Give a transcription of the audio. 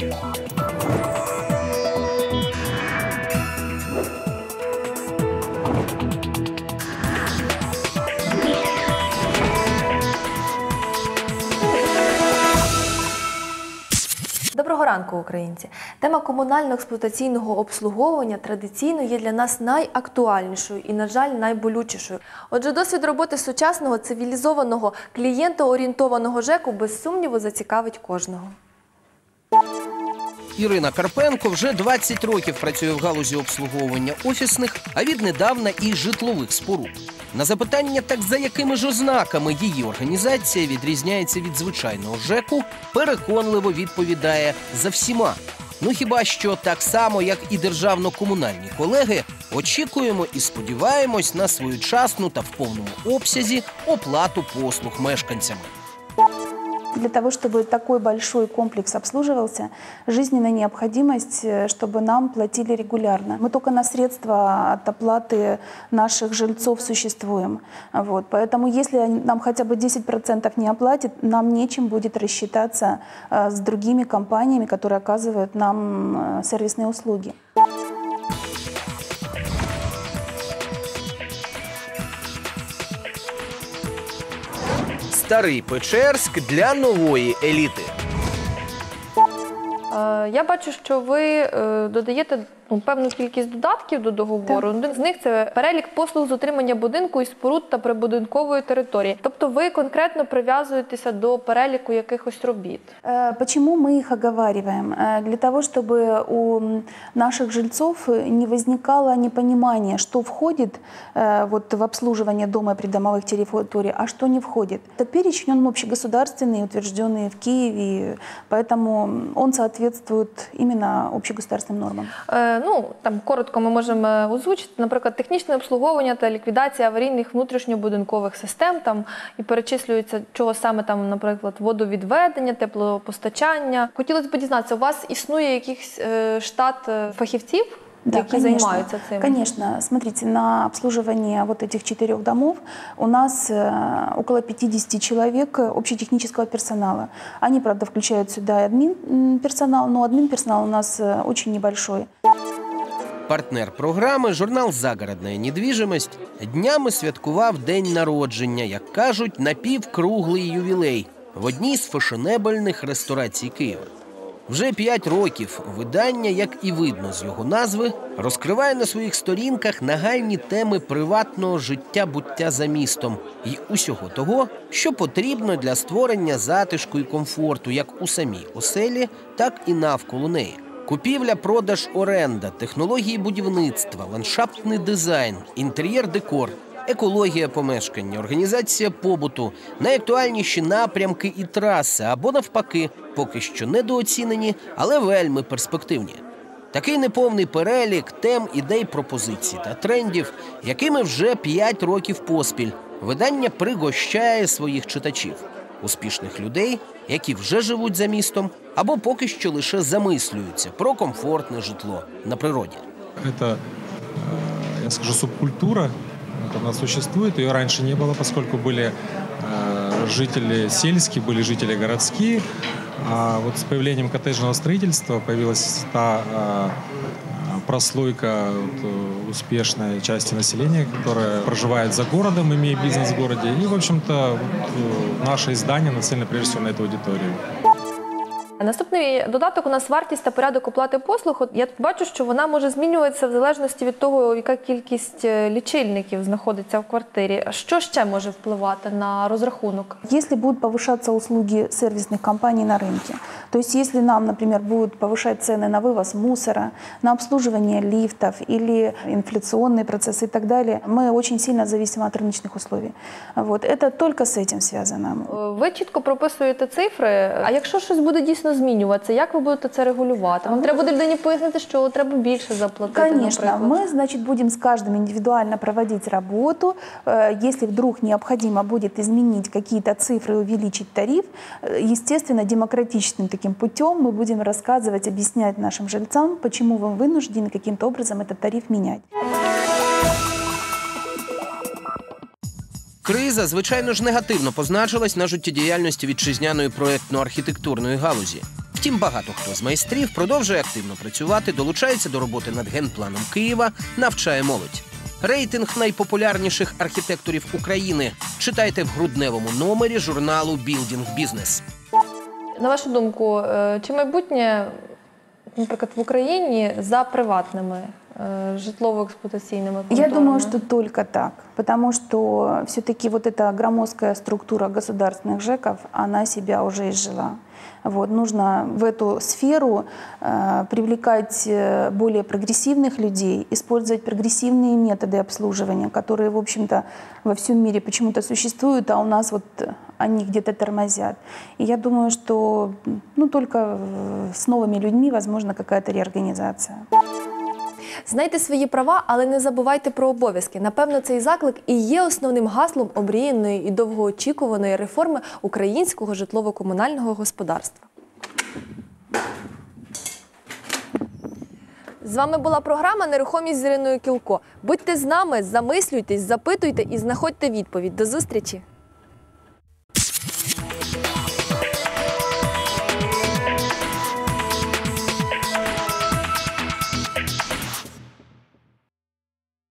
Доброго ранку, українці! Тема комунально-експлуатаційного обслуговування традиційно є для нас найактуальнішою і, на жаль, найболючішою. Отже, досвід роботи сучасного цивілізованого клієнтоорієнтованого ЖЕКу без сумніву зацікавить кожного. Ірина Карпенко вже 20 років працює в галузі обслуговування офісних, а віднедавна і житлових споруд. На запитання, так за якими ж ознаками її організація відрізняється від звичайного ЖЕКу, переконливо відповідає за всіма. Ну хіба що так само, як і державно-комунальні колеги, очікуємо і сподіваємось на своєчасну та в повному обсязі оплату послуг мешканцями. Для того, чтобы такой большой комплекс обслуживался, жизненная необходимость, э, чтобы нам платили регулярно. Мы только на средства от оплаты наших жильцов существуем. Вот. Поэтому если нам хотя бы 10% не оплатят, нам нечем будет рассчитаться э, с другими компаниями, которые оказывают нам э, сервисные услуги. Старий Печерськ для нової еліти. Е, Я бачу, що ви е, додаєте певну кількість додатків до договору. Один з них це перелік послуг з утримання будинку і споруд та прибудинкової території. Тобто ви конкретно прив'язуєтеся до переліку якихось робіт. Э, Почему мы их оговариваем? Э, Для того, чтобы у м, наших жильцов э, не возникало непонимания, что входит э, вот, в обслуживание дома и придомовых территорий, а что не входит. Это перечень, он общегосударственный, утвержденный в Киеве, поэтому м, он соответствует именно общегосударственным нормам. Е, Ну там коротко ми можемо озвучити, наприклад, технічне обслуговування та ліквідація аварійних внутрішньобудинкових систем. Там і перечислюється, чого саме там, наприклад, водовідведення, теплопостачання. Хотілося б дізнатися, у вас існує якийсь е, штат е, фахівців, які займаються цим? Конечно. Смотрите, на обслуживание вот этих четырех домов у нас э, около 50 человек э, общетехнического персонала. Они, правда, включают сюда и админ м, персонал, но админ персонал у нас э, очень небольшой. Партнер програми журнал Загородна недвіжимость днями святкував день народження, як кажуть, напівкруглий ювілей в одній з фешенебельних ресторацій Києва. Вже п'ять років видання, як і видно з його назви, розкриває на своїх сторінках нагальні теми приватного життя буття за містом і усього того, що потрібно для створення затишку і комфорту як у самій оселі, так і навколо неї. Купівля, продаж, оренда, технології будівництва, ландшафтний дизайн, інтер'єр-декор, екологія помешкання, організація побуту, найактуальніші напрямки і траси або навпаки, поки що недооцінені, але вельми перспективні. Такий неповний перелік тем, ідей, пропозицій та трендів, якими вже 5 років поспіль видання пригощає своїх читачів, успішних людей, які вже живуть за містом, або поки що лише замислюються про комфортне житло на природі. Это, э, я скажу, субкультура. Вот она существует. Ее раньше не было, поскольку были э, жители сельские, были жители городские. А вот с появлением коттеджного строительства появилась та э, прослойка вот, э, успешной части населения, которая проживает за городом, имея бизнес в городе. И, в общем-то, вот, э, наше издание нацелено прежде всего на эту аудиторию. Наступний додаток у нас вартість та порядок оплати послуг. От Я тут бачу, що вона може змінюватися в залежності від того, яка кількість е, лічильників знаходиться в квартирі. А Що ще може впливати на розрахунок? Если будут повышаться услуги сервисных компаний на рынке, то есть если нам, например, будут повышать цены на вывоз мусора, на обслуживание лифтов или инфляционные процессы и так далее, мы очень сильно зависим от рыночных условий. Вот. Это только с этим связано. Е, Ви чітко прописуєте цифри. А якщо щось буде дійсно змінюватися, як ви будете це регулювати? Вам треба буде людині пояснити, що треба більше заплатити. Конечно, наприклад. мы, значит, будем с каждым индивидуально проводить работу. Э, Если вдруг необходимо будет изменить какие-то цифры, увеличить тариф, э, естественно, демократичным таким путем мы будем рассказывать, объяснять нашим жильцам, почему вы вынуждены каким-то образом этот тариф менять. Криза, звичайно ж, негативно позначилась на життєдіяльності вітчизняної проєктно-архітектурної галузі. Втім, багато хто з майстрів продовжує активно працювати, долучається до роботи над генпланом Києва, навчає молодь. Рейтинг найпопулярніших архітекторів України читайте в грудневому номері журналу Building Business. На вашу думку, е, чи майбутнє, наприклад, в Україні за приватними е, житлово-експлуатаційними Я думаю, что только так, потому что все-таки вот эта громоздкая структура государственных ЖЭКов, она себя уже изжила. Вот, нужно в эту сферу э, привлекать э, более прогрессивных людей, использовать прогрессивные методы обслуживания, которые, в общем-то, во всем мире почему-то существуют, а у нас вот э, они где-то тормозят. И я думаю, что ну, только э, с новыми людьми возможна какая-то реорганизация. Знайте свої права, але не забувайте про обов'язки. Напевно, цей заклик і є основним гаслом обріяної і довгоочікуваної реформи українського житлово-комунального господарства. З вами була програма Нерухомість з Іриною Кілко. Будьте з нами, замислюйтесь, запитуйте і знаходьте відповідь. До зустрічі!